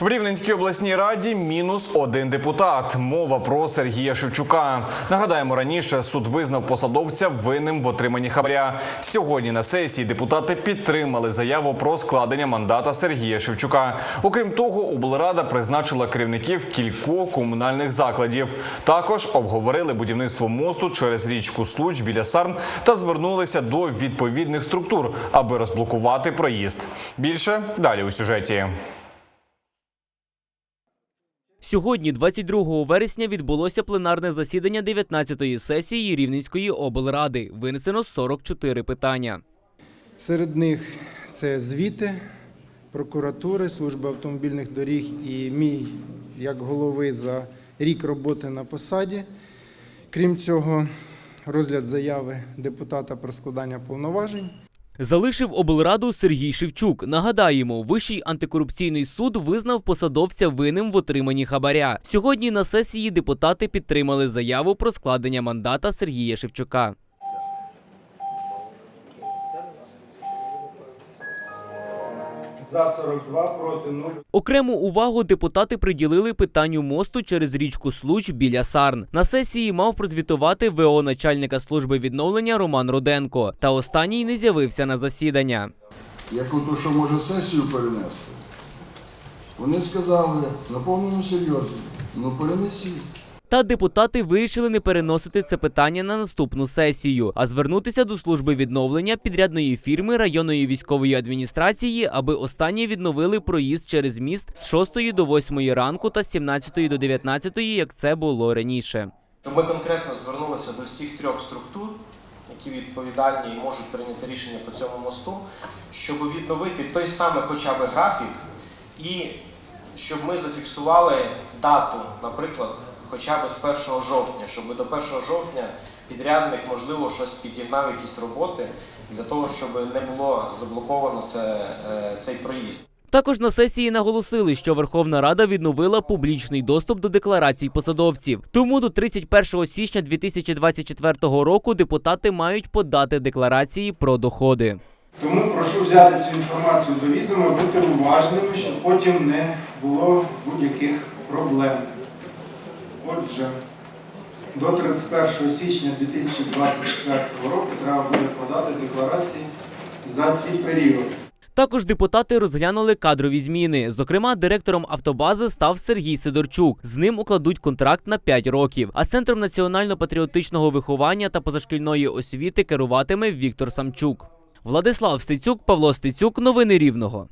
В Рівненській обласній раді мінус один депутат. Мова про Сергія Шевчука. Нагадаємо, раніше суд визнав посадовця винним в отриманні хабаря. Сьогодні на сесії депутати підтримали заяву про складення мандата Сергія Шевчука. Окрім того, облрада призначила керівників кількох комунальних закладів. Також обговорили будівництво мосту через річку Случ біля Сарн та звернулися до відповідних структур, аби розблокувати проїзд. Більше далі у сюжеті. Сьогодні, 22 вересня, відбулося пленарне засідання 19-ї сесії Рівненської облради. Винесено 44 питання. Серед них це звіти прокуратури, служби автомобільних доріг і мій як голови за рік роботи на посаді. Крім цього, розгляд заяви депутата про складання повноважень. Залишив облраду Сергій Шевчук. Нагадаємо, Вищий антикорупційний суд визнав посадовця винним в отриманні хабаря. Сьогодні на сесії депутати підтримали заяву про складення мандата Сергія Шевчука. За 42, проти 0. Окрему увагу депутати приділили питанню мосту через річку Случ біля Сарн. На сесії мав прозвітувати ВО начальника служби відновлення Роман Руденко. Та останній не з'явився на засідання. яку то, що може сесію перенести. Вони сказали на повному серйозі, ну перенесіть. Та депутати вирішили не переносити це питання на наступну сесію, а звернутися до служби відновлення підрядної фірми районної військової адміністрації, аби останні відновили проїзд через міст з 6 до 8 ранку та з 17 до 19, як це було раніше. Ми конкретно звернулися до всіх трьох структур, які відповідальні і можуть прийняти рішення по цьому мосту, щоб відновити той самий хоча б графік, і щоб ми зафіксували дату, наприклад, хоча б з 1 жовтня, щоб до 1 жовтня підрядник, можливо, щось підігнав якісь роботи для того, щоб не було заблоковано це, е, цей проїзд. Також на сесії наголосили, що Верховна Рада відновила публічний доступ до декларацій посадовців. Тому до 31 січня 2024 року депутати мають подати декларації про доходи. Тому прошу взяти цю інформацію до відома, бути уважними, щоб потім не було будь-яких проблем. Отже, до 31 січня 2024 року треба буде подати декларації за ці періоди. Також депутати розглянули кадрові зміни. Зокрема, директором автобази став Сергій Сидорчук. З ним укладуть контракт на 5 років. А центром національно-патріотичного виховання та позашкільної освіти керуватиме Віктор Самчук. Владислав Стецюк, Павло Стецюк. Новини Рівного.